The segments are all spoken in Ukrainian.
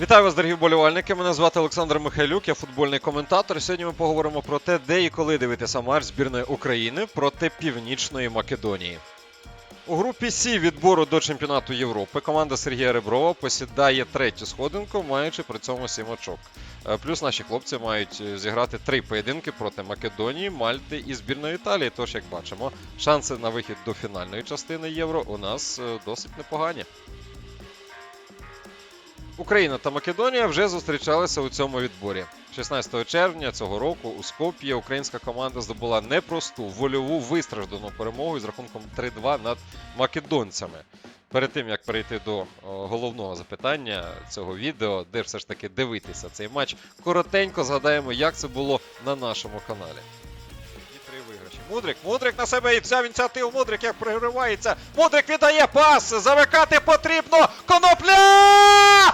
Вітаю вас, дорогі вболівальники. Мене звати Олександр Михайлюк, я футбольний коментатор. Сьогодні ми поговоримо про те, де і коли дивитися матч збірної України проти Північної Македонії. У групі Сі відбору до чемпіонату Європи команда Сергія Реброва посідає третю сходинку, маючи при цьому сім очок. Е, Плюс наші хлопці мають е, зіграти три поєдинки проти Македонії, Мальти і збірної Італії. Тож, як бачимо, шанси на вихід до фінальної частини євро у нас е, досить непогані. Україна та Македонія вже зустрічалися у цьому відборі. 16 червня цього року у Скоп'ї українська команда здобула непросту вольову вистраждану перемогу з рахунком 3-2 над македонцями. Перед тим як перейти до головного запитання цього відео, де все ж таки дивитися цей матч, коротенько згадаємо, як це було на нашому каналі. І три. Мудрик, Мудрик на себе і вся ініціатив. Мудрик як проривається. Мудрик віддає пас. Замикати потрібно. Конопля!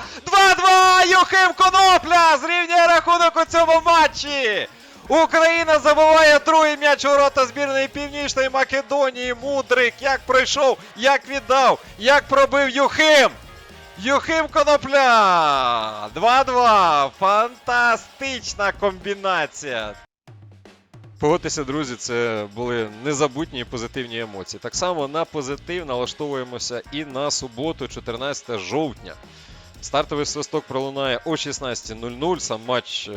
2-2! Юхим Конопля! Зрівнює рахунок у цьому матчі! Україна забиває другий м'яч у рота збірної Північної Македонії. Мудрик як пройшов, як віддав, як пробив Юхим! Юхим Конопля! 2-2! Фантастична комбінація! Погодьтеся, друзі, це були незабутні позитивні емоції. Так само на позитив налаштовуємося і на суботу, 14 жовтня. Стартовий свисток пролунає о 16.00. Сам матч е,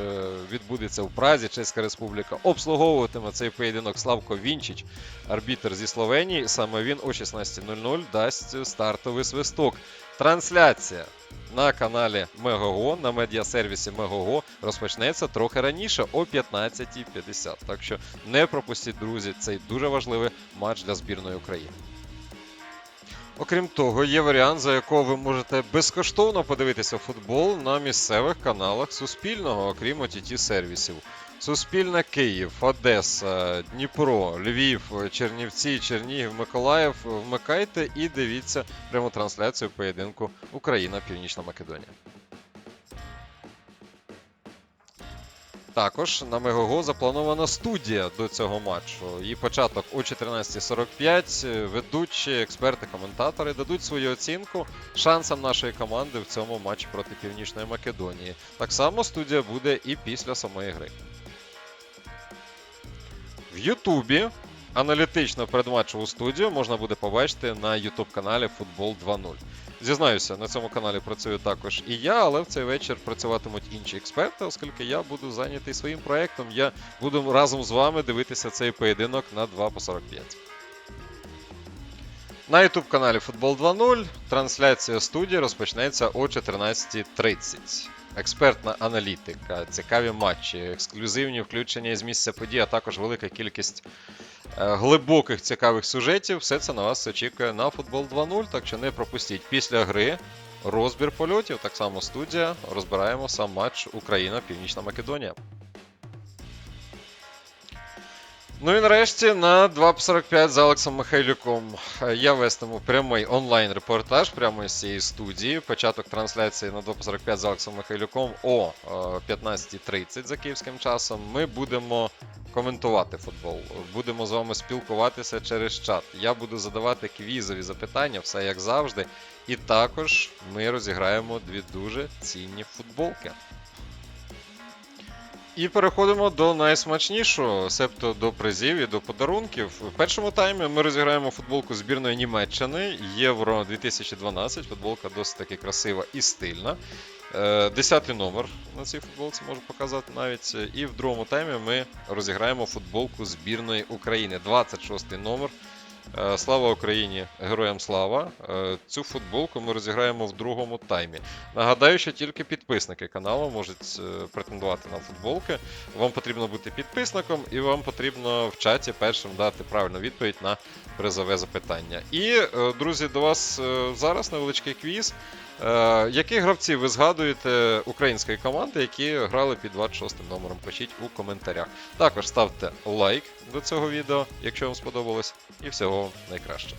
відбудеться в Празі, Чеська Республіка. Обслуговуватиме цей поєдинок Славко Вінчич, арбітр зі Словенії. Саме він о 16.00 дасть стартовий свисток. Трансляція на каналі Мегого, на медіасервісі Мегого розпочнеться трохи раніше о 15.50. Так що не пропустіть, друзі, цей дуже важливий матч для збірної України. Окрім того, є варіант, за якого ви можете безкоштовно подивитися футбол на місцевих каналах Суспільного, окрім ott сервісів. Суспільне Київ, Одеса, Дніпро, Львів, Чернівці, Чернігів, Миколаїв. Вмикайте і дивіться пряму трансляцію поєдинку Україна-Північна Македонія. Також на Мегого запланована студія до цього матчу. Її початок о 14.45. Ведучі, експерти, коментатори дадуть свою оцінку шансам нашої команди в цьому матчі проти Північної Македонії. Так само студія буде і після самої гри. В Ютубі аналітично передматчеву студію можна буде побачити на Ютуб каналі Футбол 2.0. Зізнаюся, на цьому каналі працюю також і я, але в цей вечір працюватимуть інші експерти, оскільки я буду зайнятий своїм проєктом. Я буду разом з вами дивитися цей поєдинок на 2 по 45. На YouTube каналі Футбол 2.0 трансляція студії розпочнеться о 14.30. Експертна аналітика, цікаві матчі, ексклюзивні включення з місця подій, а також велика кількість глибоких цікавих сюжетів. Все це на вас очікує на футбол 2.0, так що не пропустіть. Після гри розбір польотів, так само студія. Розбираємо сам матч Україна-Північна Македонія. Ну і нарешті на 2.45 з Олексом Михайлюком е, я вестиму прямий онлайн-репортаж прямо з цієї студії. Початок трансляції на 2.45 з Олексом Михайлюком о е, 15.30 за київським часом. Ми будемо коментувати футбол. Будемо з вами спілкуватися через чат. Я буду задавати квізові запитання, все як завжди. І також ми розіграємо дві дуже цінні футболки. І переходимо до найсмачнішого, себто до призів і до подарунків. В першому таймі ми розіграємо футболку збірної Німеччини Євро 2012. Футболка досить таки красива і стильна. Е, Десятий номер на цій футболці можу показати навіть. І в другому таймі ми розіграємо футболку збірної України. 26 номер. Е, Слава Україні! Героям слава! Е, Цю футболку ми розіграємо в другому таймі. Нагадаю, що тільки підписники каналу можуть претендувати на футболки. Вам потрібно бути підписником, і вам потрібно в чаті першим дати правильну відповідь на призове запитання. І, друзі, до вас зараз невеличкий квіз. Е, Які гравці ви згадуєте української команди, які грали під 26 номером? Пишіть у коментарях. Також ставте лайк до цього відео, якщо вам сподобалось, і всього найкраще.